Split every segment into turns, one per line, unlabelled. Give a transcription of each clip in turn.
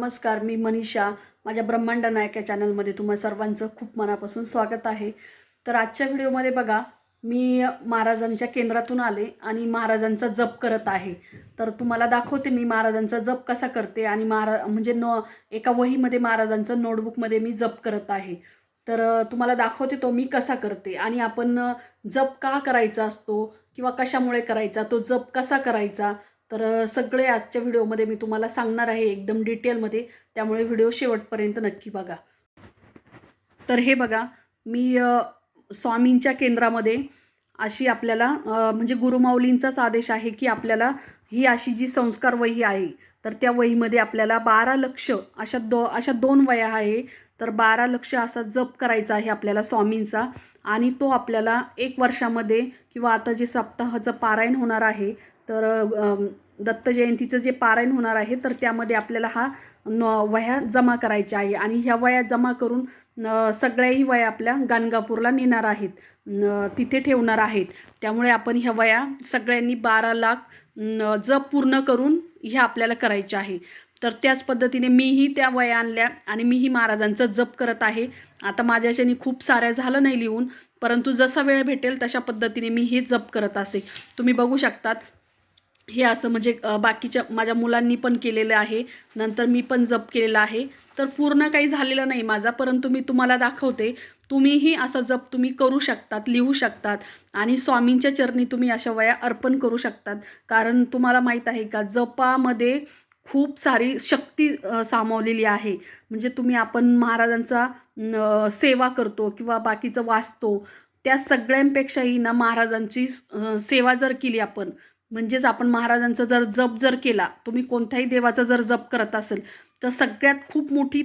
नमस्कार मी मनीषा. माझ्या ब्रह्मांड नायक या चॅनलमध्ये तुम्हा सर्वांचं खूप मनापासून स्वागत आहे. तर आजच्या व्हिडिओमध्ये बघा मी महाराजांच्या केंद्रातून आले आणि महाराजांचा जप करत आहे. तर तुम्हाला दाखवते मी महाराजांचा जप कसा करते आणि महारा म्हणजे न एका वहीमध्ये महाराजांचं नोटबुकमध्ये मी जप करत आहे. तर तुम्हाला दाखवते तो मी कसा करते आणि आपण जप का करायचा असतो किंवा कशामुळे करायचा तो जप कसा करायचा तर सगळे आजच्या व्हिडिओमध्ये मी तुम्हाला सांगणार आहे एकदम डिटेलमध्ये. त्यामुळे व्हिडिओ शेवटपर्यंत नक्की बघा. तर हे बघा मी स्वामींच्या केंद्रामध्ये अशी आपल्याला म्हणजे गुरुमाऊलींचाच आदेश आहे की आपल्याला ही अशी जी संस्कार वही आहे तर त्या वहीमध्ये आपल्याला बारा लक्ष अशा दो अशा दोन वया आहे. तर बारा लक्ष असा जप करायचा आहे आपल्याला स्वामींचा आणि तो आपल्याला एक वर्षामध्ये किंवा आता जे सप्ताहाचं पारायण होणार आहे तर दत्त जयंतीचं जे पारायण होणार आहे तर त्यामध्ये आपल्याला हा न वह्या जमा करायच्या आहे. आणि ह्या वया जमा करून सगळ्याही वया आपल्या गाणगापूरला नेणार आहेत. तिथे ठेवणार आहेत. त्यामुळे आपण ह्या वया सगळ्यांनी बारा लाख जप पूर्ण करून ह्या आपल्याला करायच्या आहे. तर त्याच पद्धतीने मीही त्या वया आणल्या आणि मीही महाराजांचं जप करत आहे. आता माझ्याच्यानी खूप साऱ्या झालं नाही लिहून परंतु जसा वेळ भेटेल तशा पद्धतीने मी हे जप करत असते. तुम्ही बघू शकतात हे असं म्हणजे बाकीच्या माझ्या मुलांनी पण केलेलं आहे. नंतर मी पण जप केलेला आहे. तर पूर्ण काही झालेलं नाही माझा परंतु मी तुम्हाला दाखवते. तुम्हीही असा जप तुम्ही करू शकतात लिहू शकतात आणि स्वामींच्या चरणी तुम्ही अशा वया अर्पण करू शकतात. कारण तुम्हाला माहीत आहे का जपामध्ये खूप सारी शक्ती सामावलेली आहे. म्हणजे तुम्ही आपण महाराजांचा सेवा करतो किंवा बाकीचं वाचतो. त्या सगळ्यांपेक्षाही ना महाराजांची सेवा जर केली आपण म्हणजेच आपण महाराजांचा जर जप जर केला तुम्ही कोणत्याही देवाचा जर जप करत असेल तर सगळ्यात खूप मोठी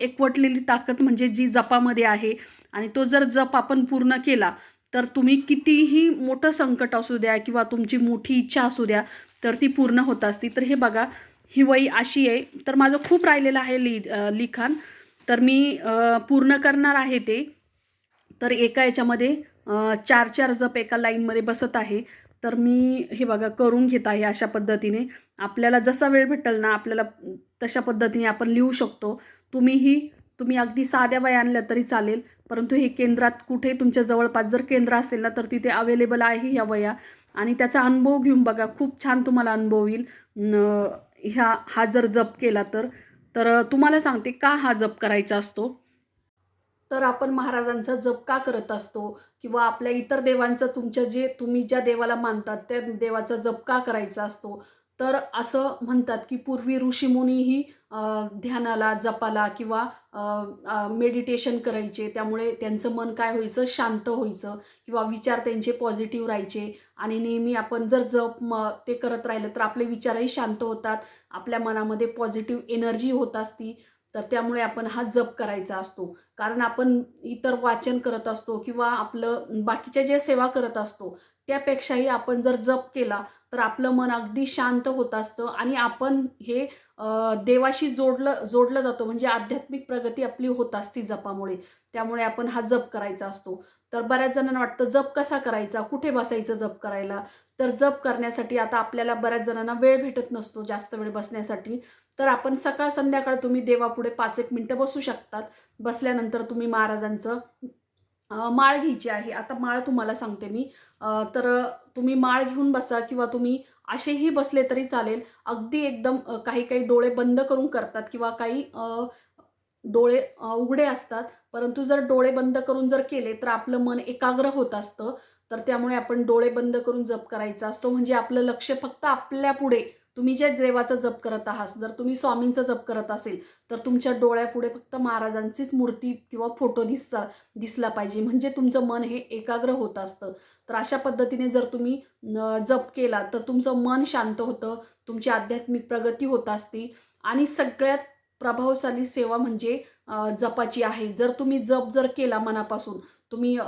एकवटलेली ताकद म्हणजे जी जपामध्ये आहे आणि तो जर जप आपण पूर्ण केला तर तुम्ही कितीही मोठं संकट असू द्या किंवा तुमची मोठी इच्छा असू द्या तर ती पूर्ण होत असती. तर हे बघा ही वही अशी आहे. तर माझं खूप राहिलेलं आहे लि लिखाण. तर मी पूर्ण करणार आहे ते. तर एका याच्यामध्ये चार चार जप एका लाईनमध्ये बसत आहे. तर मी हे बघा करून घेत आहे अशा पद्धतीने. आपल्याला जसा वेळ भेटेल ना आपल्याला तशा पद्धतीने आपण लिहू शकतो. तुम्हीही तुम्ही अगदी साध्या वया आणल्या तरी चालेल. परंतु हे केंद्रात कुठे तुमच्या जवळपास जर केंद्र असेल ना तर तिथे अवेलेबल आहे ह्या वया. आणि त्याचा अनुभव घेऊन बघा खूप छान तुम्हाला अनुभव येईल. ह्या हा जर जप केला तर. तर तुम्हाला सांगते का हा जप करायचा असतो? तर आपण महाराजांचा जप का करत असतो? किंवा आपल्या इतर देवांचं तुमच्या जे तुम्ही ज्या देवाला मानतात त्या देवाचा जप का करायचा असतो? तर असं म्हणतात की पूर्वी ऋषीमुनीही ध्यानाला जपाला किंवा मेडिटेशन करायचे. त्यामुळे त्यांचं मन काय व्हायचं? शांत व्हायचं. किंवा विचार त्यांचे पॉझिटिव्ह राहायचे. आणि नेहमी आपण जर जप म ते करत राहिलं तर आपले विचारही शांत होतात. आपल्या मनामध्ये पॉझिटिव्ह एनर्जी होत असती. तर त्यामुळे आपण हा जप करायचा असतो. कारण आपण इतर वाचन करत असतो किंवा आपलं बाकीच्या ज्या सेवा करत असतो त्यापेक्षाही आपण जर जप केला तर आपलं मन अगदी शांत होत असतं आणि आपण हे देवाशी जोडलं जोडलं जातो. म्हणजे आध्यात्मिक प्रगती आपली होत असती जपामुळे. त्यामुळे आपण हा जप करायचा असतो. तर बऱ्याच जणांना वाटतं जप कसा करायचा? कुठे बसायचं जप करायला? तर जप करण्यासाठी आता आपल्याला बऱ्याच जणांना वेळ भेटत नसतो जास्त वेळ बसण्यासाठी. तर आपण सकाळ संध्याकाळ तुम्ही देवापुढे पाच एक मिनटं बसू शकतात. बसल्यानंतर तुम्ही महाराजांचं माळ घ्यायची आहे. आता माळ तुम्हाला सांगते मी. तर तुम्ही माळ घेऊन बसा किंवा तुम्ही असेही बसले तरी चालेल. अगदी एकदम काही काही डोळे बंद करून करतात किंवा काही डोळे उघडे असतात. परंतु जर डोळे बंद करून जर केले तर आपलं मन एकाग्र होत असतं. तर त्यामुळे आपण डोळे बंद करून जप करायचा असतो. म्हणजे आपलं लक्ष फक्त आपल्या पुढे. तुम्ही ज्या देवाचा जप करत आहात जर तुम्ही स्वामींचा जप करत असेल तर तुमच्या डोळ्यापुढे फक्त महाराजांचीच मूर्ती किंवा फोटो दिसता दिसला पाहिजे. म्हणजे तुमचं मन हे एकाग्र होत असतं. तर अशा पद्धतीने जर तुम्ही जप केला तर तुमचं मन शांत होतं तुमची आध्यात्मिक प्रगती होत असते. आणि सगळ्यात प्रभावशाली सेवा म्हणजे जपाची आहे. जर तुम्ही जप जर केला मनापासून तुम्ही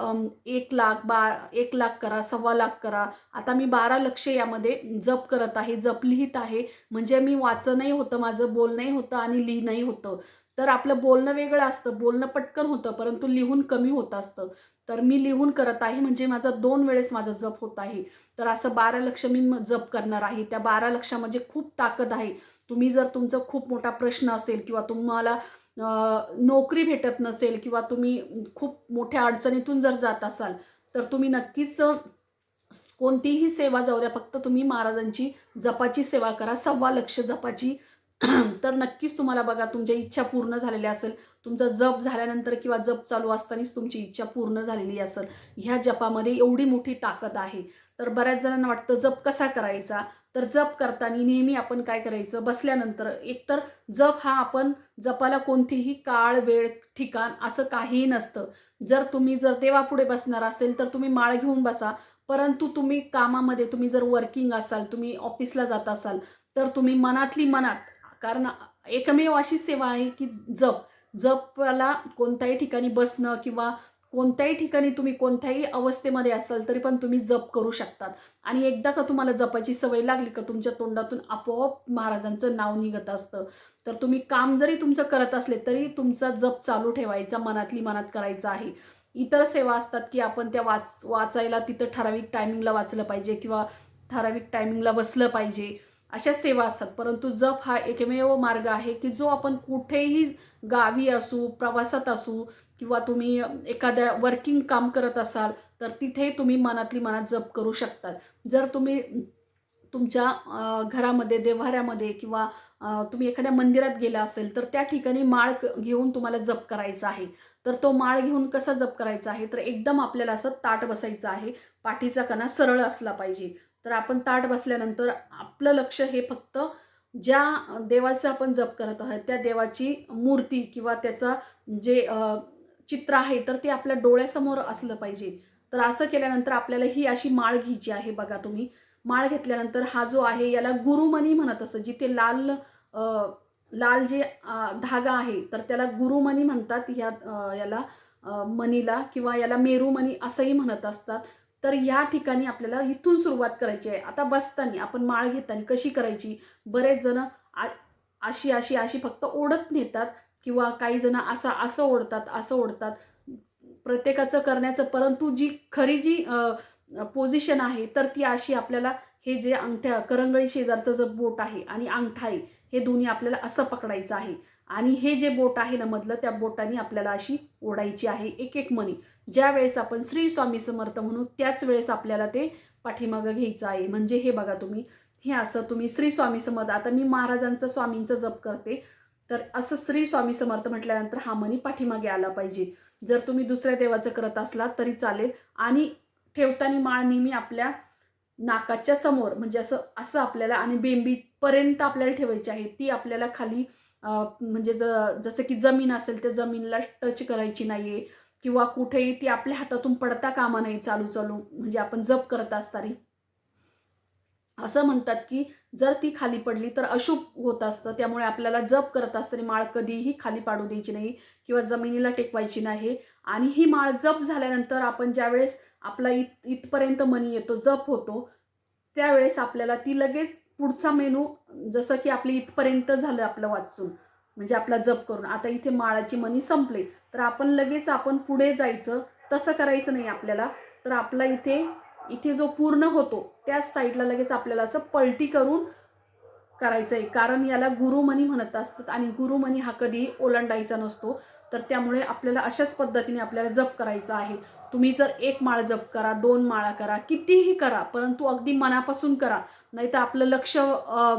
एक लाख बा एक लाख करा सव्वा लाख करा. आता मी बारा लक्ष यामध्ये जप करत आहे जप लिहित आहे. म्हणजे मी वाचनही होतं माझं बोलणंही होतं आणि लिहिणंही होतं. तर आपलं बोलणं वेगळं असतं बोलणं पटकन होतं परंतु लिहून कमी होत असतं. तर मी लिहून करत आहे म्हणजे माझा दोन वेळेस माझा जप होत आहे. तर असं बारा लक्ष मी म- जप करणार आहे. त्या बारा लक्षामध्ये खूप ताकद आहे. तुम्ही जर तुमचं खूप मोठा प्रश्न असेल किंवा तुम्हाला नोकरी भेटत नसेल किंवा तुम्ही खूप मोठ्या अडचणीतून जर जात असाल तर तुम्ही नक्कीच कोणतीही सेवा जाऊ द्या. फक्त तुम्ही महाराजांची जपाची सेवा करा सव्वा लक्ष जपाची. तर नक्कीच तुम्हाला बघा तुमच्या इच्छा पूर्ण झालेल्या असेल. तुमचा जप झाल्यानंतर किंवा जप चालू असतानाच तुमची इच्छा पूर्ण झालेली असेल. ह्या जपामध्ये एवढी मोठी ताकद आहे. तर बऱ्याच जणांना वाटतं जप कसा करायचा? तर जप करताना नेहमी आपण काय करायचं? बसल्यानंतर एकतर जप हा आपण जपाला कोणतीही काळ वेळ ठिकाण असं काहीही नसतं. जर तुम्ही जर देवापुढे बसणार असेल तर तुम्ही माळ घेऊन बसा. परंतु तुम्ही कामामध्ये तुम्ही जर वर्किंग असाल तुम्ही ऑफिसला जात असाल तर तुम्ही मनातली मनात कारण एकमेव अशी सेवा आहे की जप. जपाला कोणत्याही ठिकाणी बसणं किंवा कोणत्याही ठिकाणी तुम्ही कोणत्याही अवस्थेमध्ये असाल तरी पण तुम्ही जप करू शकतात. आणि एकदा का तुम्हाला जपाची सवय लागली का तुमच्या तोंडातून आपोआप महाराजांचं नाव निघत असतं. तर तुम्ही काम जरी तुमचं करत असले तरी तुमचा जप चालू ठेवायचा मनातली मनात करायचा आहे. इतर सेवा असतात की आपण त्या वाच वाचायला तिथं ठराविक टायमिंगला वाचलं पाहिजे किंवा ठराविक टायमिंगला बसलं पाहिजे. अशा सेवा असतात. परंतु जप हा एकमेव मार्ग आहे की जो आपण कुठेही गावी असू प्रवासात असू किंवा तुम्ही एखाद्या वर्किंग काम करत असाल तर तिथे तुम्ही मनातली मनात जप करू शकतात जर तुम्ही तुमच्या घरामध्ये देव्हाऱ्यामध्ये किंवा तुम्ही एखाद्या मंदिरात गेला असेल तर त्या ठिकाणी माळ घेऊन तुम्हाला जप करायचा आहे. तर तो माळ घेऊन कसा जप करायचा आहे? तर एकदम आपल्याला असं ताट बसायचं आहे. पाठीचा कणा सरळ असला पाहिजे. तर आपण ताट बसल्यानंतर आपलं लक्ष हे फक्त ज्या देवाचं आपण जप करत आहोत त्या देवाची मूर्ती किंवा त्याचं जे चित्र आहे तर ते आपल्या डोळ्यासमोर असलं पाहिजे. तर असं केल्यानंतर आपल्याला ही अशी माळ घ्यायची आहे बघा तुम्ही. माळ घेतल्यानंतर हा जो आहे याला गुरुमणी म्हणत असं जिथे लाल लाल जे धागा आहे तर त्याला गुरुमणी म्हणतात. ह्या याला मणीला किंवा याला मेरूमणी असंही म्हणत असतात. तर या ठिकाणी आपल्याला इथून सुरुवात करायची आहे. आता बसताना आपण माळ घेताना कशी करायची? बरेच जण आ- अशी अशी अशी फक्त ओढत नेतात किंवा काही जण असं असं ओढतात असं ओढतात. प्रत्येकाचं करण्याचं परंतु जी खरी जी पोझिशन आहे तर ती अशी आपल्याला हे जे अंगठ्या करंगळी शेजारचं जे बोट आहे आणि अंगठा आहे हे दोन्ही आपल्याला असं पकडायचं आहे. आणि हे जे बोट आहे ना मधलं त्या बोटाने आपल्याला अशी ओढायची आहे एक एक मणी. ज्या वेळेस आपण श्री स्वामी समर्थ म्हणू त्याच वेळेस आपल्याला ते पाठीमागं घ्यायचं आहे. म्हणजे हे बघा तुम्ही हे असं तुम्ही श्री स्वामी समर्थ आता मी महाराजांचं स्वामींचं जप करते तर असं श्री स्वामी समर्थ म्हटल्यानंतर हा मनी पाठीमागे आला पाहिजे. जर तुम्ही दुसऱ्या देवाचं करत असलात तरी चालेल. आणि ठेवताना माळ नेहमी आपल्या नाकाच्या समोर म्हणजे असं असं आपल्याला आणि बेंबीपर्यंत आपल्याला ठेवायची आहे. ती आपल्याला खाली म्हणजे ज जसं की जमीन असेल त्या जमीनला टच करायची नाही आहे किंवा कुठेही ती आपल्या हातातून पडता कामा नाही चालू चालू म्हणजे आपण जप करत असताना. असं म्हणतात की जर ती खाली पडली तर अशुभ होत असतं. त्यामुळे आपल्याला जप करत असताना माळ कधीही खाली पाडू द्यायची नाही किंवा जमिनीला टेकवायची नाही. आणि ही माळ जप झाल्यानंतर आपण ज्यावेळेस आपला इत इथपर्यंत मनी येतो जप होतो त्यावेळेस आपल्याला ती लगेच पुढचा मेनू जसं की आपली इथपर्यंत झालं आपलं वाचून म्हणजे आपला जप करून. आता इथे माळाची मनी संपले तर आपण लगेच आपण पुढे जायचं तसं करायचं नाही आपल्याला. तर आपला इथे इथे जो पूर्ण होतो त्याच साईडला लगेच आपल्याला असं पलटी करून करायचं आहे कारण याला गुरुमणी म्हणत असतात आणि गुरुमणी हा कधी ओलांडायचा नसतो. तर त्यामुळे आपल्याला अशाच पद्धतीने आपल्याला जप करायचा आहे. तुम्ही जर एक माळ जप करा दोन माळा करा कितीही करा परंतु अगदी मनापासून करा. नाही तर आपलं लक्ष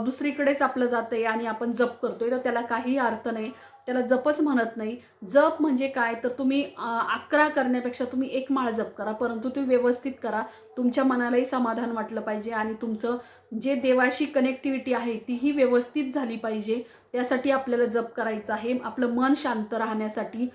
दुसरीकडेच आपलं जातंय आणि आपण जप करतोय तर त्याला काही अर्थ नाही. त्याला जपच म्हणत नाही. जप म्हणजे काय? तर तुम्ही अकरा करण्यापेक्षा तुम्ही एक माळ जप करा परंतु तुम्ही व्यवस्थित करा. तुमच्या मनालाही समाधान वाटलं पाहिजे आणि तुमचं जे देवाशी कनेक्टिव्हिटी आहे तीही व्यवस्थित झाली पाहिजे. त्यासाठी आपल्याला जप करायचं आहे. आपलं मन शांत राहण्यासाठी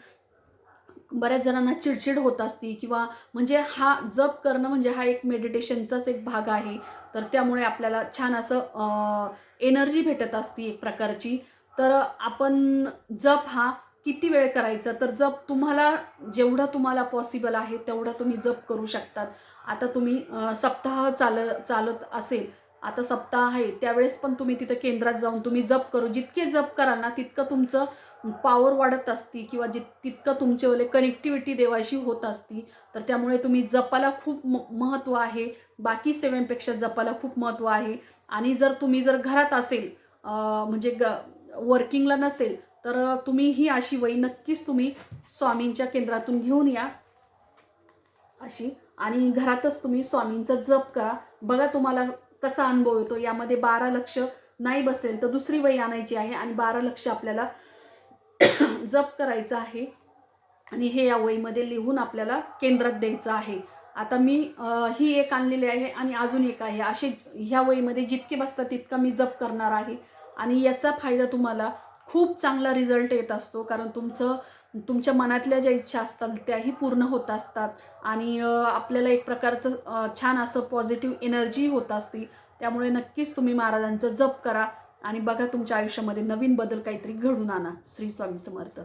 बऱ्याच जणांना चिडचिड होत असती किंवा म्हणजे हा जप करणं म्हणजे हा एक मेडिटेशनचाच एक भाग आहे. तर त्यामुळे आपल्याला छान असं एनर्जी भेटत असती एक प्रकारची. तर आपण जप हा किती वेळ करायचा? तर जप तुम्हाला जेवढं तुम्हाला पॉसिबल आहे तेवढं तुम्ही जप करू शकतात. आता तुम्ही सप्ताह चाल चालत असेल आता सप्ताह आहे त्यावेळेस पण तुम्ही तिथं केंद्रात जाऊन तुम्ही जप करू. जितके जप कराल ना तितकं तुमचं पॉवर वाढत असती किंवा जित तितकं तुमच्यावले कनेक्टिव्हिटी देवाशी होत असती. तर त्यामुळे तुम्ही जपाला खूप म महत्त्व आहे. बाकी सेवेंपेक्षा जपाला खूप महत्त्व आहे. आणि जर तुम्ही जर घरात असेल म्हणजे ग वर्किंगला नसेल तर तुम्ही ही अशी वही नक्कीच तुम्ही स्वामींच्या केंद्रातून घेऊन या. अशी. आणि घरातच तुम्ही स्वामींचा जप करा. बघा तुम्हाला कसा अनुभव येतो? यामध्ये बारा लक्ष नाही बसेल तर दुसरी वही आणायची आहे आणि बारा लक्ष आपल्याला जप करायचं आहे. आणि हे या वहीमध्ये लिहून आपल्याला केंद्रात द्यायचं आहे. आता मी ही एक आणलेली आहे आणि अजून एक आहे. असे ह्या वहीमध्ये जितके बसतात तितका मी जप करणार आहे. आणि याचा फायदा तुम्हाला खूप चांगला रिझल्ट येत असतो. कारण तुमचं तुमच्या मनातल्या ज्या इच्छा असतात त्याही पूर्ण होत असतात. आणि आपल्याला एक प्रकारचं छान असं पॉझिटिव्ह एनर्जी होत असते. त्यामुळे नक्कीच तुम्ही महाराजांचा जप करा. आणि बघा तुमच्या आयुष्यामध्ये नवीन बदल काहीतरी घडून आणा. श्री स्वामी समर्थ.